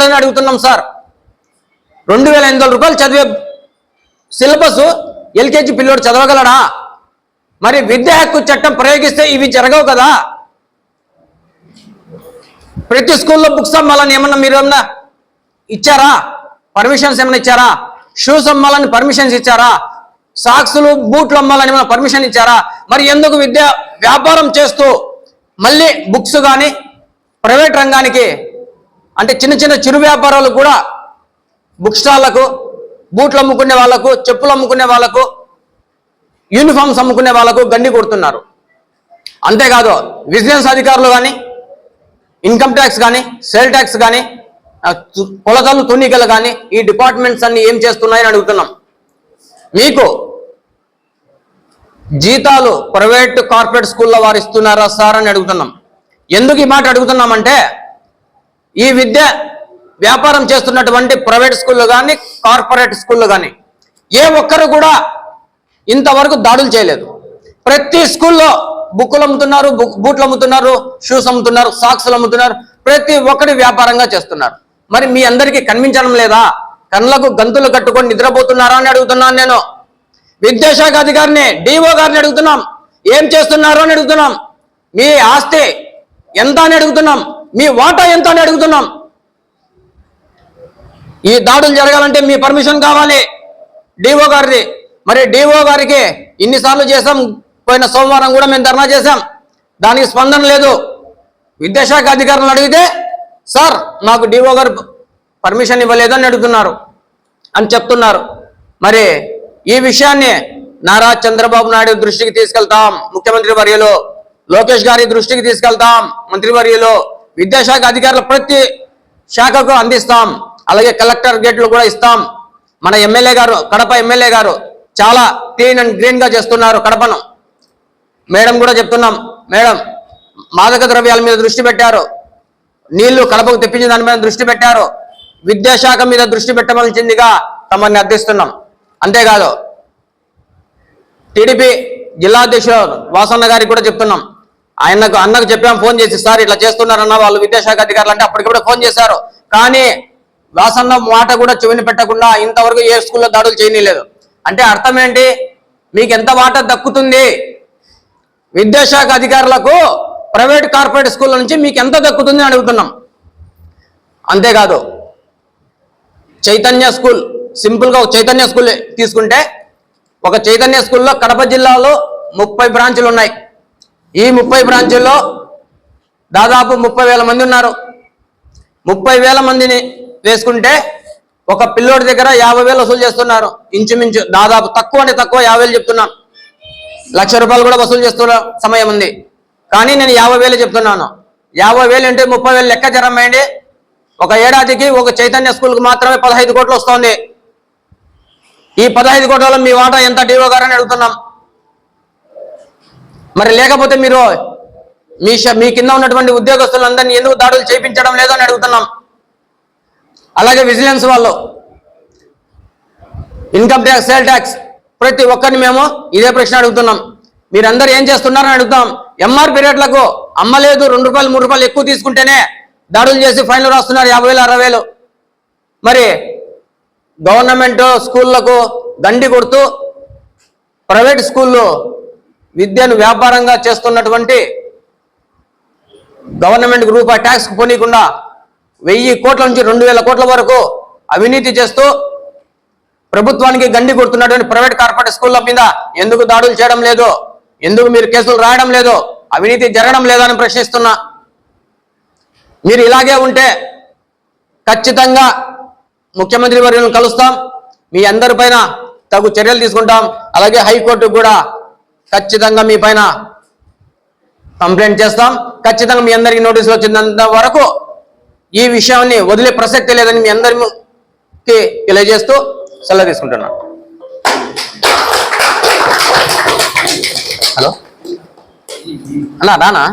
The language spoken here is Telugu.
చదువుతున్నాడని అడుగుతున్నాం సార్. రెండు వేల ఎనిమిది వందల రూపాయలు చదివే సిలబస్ ఎల్కేజీ పిల్లోడు చదవగలడా? మరి విద్యా హక్కు చట్టం ప్రయోగిస్తే ఇవి జరగవు కదా? ప్రతి స్కూల్లో బుక్స్ అమ్మాలని ఏమన్నా మీరు ఏమన్నా ఇచ్చారా? పర్మిషన్స్ ఏమైనా ఇచ్చారా? షూస్ అమ్మాలని పర్మిషన్స్ ఇచ్చారా? సాక్స్లు బూట్లు అమ్మాలని ఏమైనా పర్మిషన్ ఇచ్చారా? మరి ఎందుకు విద్య వ్యాపారం చేస్తూ మళ్ళీ బుక్స్ కానీ ప్రైవేట్ రంగానికి అంటే చిన్న చిన్న చిరు వ్యాపారాలు కూడా బుక్ స్టాళ్ళకు బూట్లు అమ్ముకునే వాళ్ళకు చెప్పులు అమ్ముకునే వాళ్ళకు యూనిఫామ్స్ అమ్ముకునే వాళ్ళకు గండి కొడుతున్నారు. అంతేకాదు విజిలెన్స్ అధికారులు కానీ ఇన్కమ్ ట్యాక్స్ కానీ సేల్ ట్యాక్స్ కానీ కొలతలు తుణికలు కానీ ఈ డిపార్ట్మెంట్స్ అన్ని ఏం చేస్తున్నాయని అడుగుతున్నాం. మీకు జీతాలు ప్రైవేట్ కార్పొరేట్ స్కూల్లో వారు ఇస్తున్నారా సార్ అని అడుగుతున్నాం. ఎందుకు ఈ మాట అడుగుతున్నామంటే ఈ విద్య వ్యాపారం చేస్తున్నటువంటి ప్రైవేట్ స్కూళ్ళు కానీ కార్పొరేట్ స్కూళ్ళు కానీ ఏ ఒక్కరు కూడా ఇంతవరకు దాడులు చేయలేదు. ప్రతి స్కూల్లో బుక్కులు అమ్ముతున్నారు బుక్ బూట్లు అమ్ముతున్నారు షూస్ అమ్ముతున్నారు సాక్స్లు అమ్ముతున్నారు ప్రతి ఒక్కటి వ్యాపారంగా చేస్తున్నారు. మరి మీ అందరికీ కనిపించడం లేదా? కళ్ళకు గంతులు కట్టుకొని నిద్రపోతున్నారా అని అడుగుతున్నాను నేను. విద్యాశాఖ అధికారిని డిఓ గారిని అడుగుతున్నాం. ఏం చేస్తున్నారు అని అడుగుతున్నాం. మీ ఆస్తి ఎంత అని అడుగుతున్నాం. మీ వాటా ఎంత అని అడుగుతున్నాం. ఈ దాడులు జరగాలంటే మీ పర్మిషన్ కావాలి. డిఓ గారిది. మరి డిఓ గారికి ఇన్నిసార్లు చేసాం పోయిన సోమవారం కూడా మేము ధర్నా చేశాం. దానికి స్పందన లేదు. విద్యాశాఖ అధికారులను అడిగితే సార్ నాకు డిఓ గారు పర్మిషన్ ఇవ్వలేదు అని అడుగుతున్నారు. అని చెప్తున్నారు. మరి ఈ విషయాన్ని నారా చంద్రబాబు నాయుడు దృష్టికి తీసుకెళ్తాం. ముఖ్యమంత్రి వర్యులు లోకేష్ గారి దృష్టికి తీసుకెళ్తాం. మంత్రివర్యులు విద్యాశాఖ అధికారులు ప్రతి శాఖకు అందిస్తాం. అలాగే కలెక్టర్ గేట్లు కూడా ఇస్తాం. మన ఎమ్మెల్యే గారు కడప ఎమ్మెల్యే గారు చాలా క్లీన్ అండ్ గ్రీన్గా చేస్తున్నారు కడపను. మేడం కూడా చెప్తున్నాం మేడం మాదక ద్రవ్యాల మీద దృష్టి పెట్టారు. నీళ్ళు కడపకు తెప్పించిన దాని మీద దృష్టి పెట్టారు. విద్యాశాఖ మీద దృష్టి పెట్టవలసిందిగా తమని అర్థిస్తున్నాం. అంతేకాదు టీడీపీ జిల్లా అధ్యక్షుడు వాసన్న గారికి కూడా చెప్తున్నాం ఆయనకు అన్నకు చెప్పాం ఫోన్ చేసి సార్ ఇట్లా చేస్తున్నారన్న వాళ్ళు విద్యాశాఖ అధికారులు అంటే అప్పటికప్పుడు ఫోన్ చేశారు. కానీ వ్యాసన్న మాట కూడా చెవిని పెట్టకుండా ఇంతవరకు ఏ స్కూల్లో దాడులు చేయనీయలేదు అంటే అర్థం ఏంటి? మీకు ఎంత మాట దక్కుతుంది? విద్యాశాఖ అధికారులకు ప్రైవేట్ కార్పొరేట్ స్కూళ్ళ నుంచి మీకు ఎంత దక్కుతుంది అడుగుతున్నాం. అంతేకాదు చైతన్య స్కూల్ సింపుల్గా ఒక చైతన్య స్కూల్ తీసుకుంటే ఒక చైతన్య స్కూల్లో కడప జిల్లాలో ముప్పై బ్రాంచులు ఉన్నాయి. ఈ ముప్పై బ్రాంచుల్లో దాదాపు ముప్పై వేల మంది ఉన్నారు. ముప్పై వేల మందిని వేసుకుంటే ఒక పిల్లోడి దగ్గర యాభై వేలు వసూలు చేస్తున్నారు. ఇంచుమించు దాదాపు తక్కువ అంటే తక్కువ యాభై వేలు చెప్తున్నాను. లక్ష రూపాయలు కూడా వసూలు చేస్తున్న సమయం ఉంది. కానీ నేను యాభై వేలు చెప్తున్నాను. యాభై వేలు అంటే ముప్పై వేలు లెక్క జరమ్మండి ఒక ఏడాదికి ఒక చైతన్య స్కూల్కి మాత్రమే పదహైదు కోట్లు వస్తుంది. ఈ పదహైదు కోట్లలో మీ వాటా ఎంత డీవో గారని అడుగుతున్నాం. మరి లేకపోతే మీరు మీ మీ కింద ఉన్నటువంటి ఉద్యోగస్తులందరినీ ఎందుకు దాడులు చేయించడం లేదో అని అడుగుతున్నాం. అలాగే విజిలెన్స్ వాళ్ళు. ఇన్కమ్ ట్యాక్స్ సేల్ ట్యాక్స్ ప్రతి ఒక్కరిని మేము ఇదే ప్రశ్న అడుగుతున్నాం. మీరందరూ ఏం చేస్తున్నారని అడుగుతాం. ఎంఆర్పి రేట్లకు అమ్మలేదు రెండు రూపాయలు మూడు రూపాయలు ఎక్కువ తీసుకుంటేనే దాడులు చేసి ఫైన్లు రాస్తున్నారు యాభై వేలు అరవై వేలు. మరి గవర్నమెంట్ స్కూళ్ళకు దండి కొడుతూ ప్రైవేట్ స్కూల్లో విద్యను వ్యాపారంగా చేస్తున్నటువంటి గవర్నమెంట్ రూపాయి ట్యాక్స్ పోనీయకుండా వెయ్యి కోట్ల నుంచి రెండు వేల కోట్ల వరకు అవినీతి చేస్తూ ప్రభుత్వానికి గండి కొడుతున్నటువంటి ప్రైవేట్ కార్పొరేట్ స్కూళ్ళ మీద ఎందుకు దాడులు చేయడం లేదు? ఎందుకు మీరు కేసులు రాయడం లేదు? అవినీతి జరగడం లేదని ప్రశ్నిస్తున్నా. మీరు ఇలాగే ఉంటే ఖచ్చితంగా ముఖ్యమంత్రి వర్యులను కలుస్తాం. మీ అందరి పైన తగు చర్యలు తీసుకుంటాం. అలాగే హైకోర్టుకు కూడా ఖచ్చితంగా మీ పైన కంప్లైంట్ చేస్తాం. ఖచ్చితంగా మీ అందరికీ నోటీసులు వచ్చినంత వరకు ఈ విషయాన్ని వదిలే ప్రసక్తి లేదని మీ అందరికి తెలియజేస్తూ సెలవు తీసుకుంటున్నాను హలో? అన్నా రానా?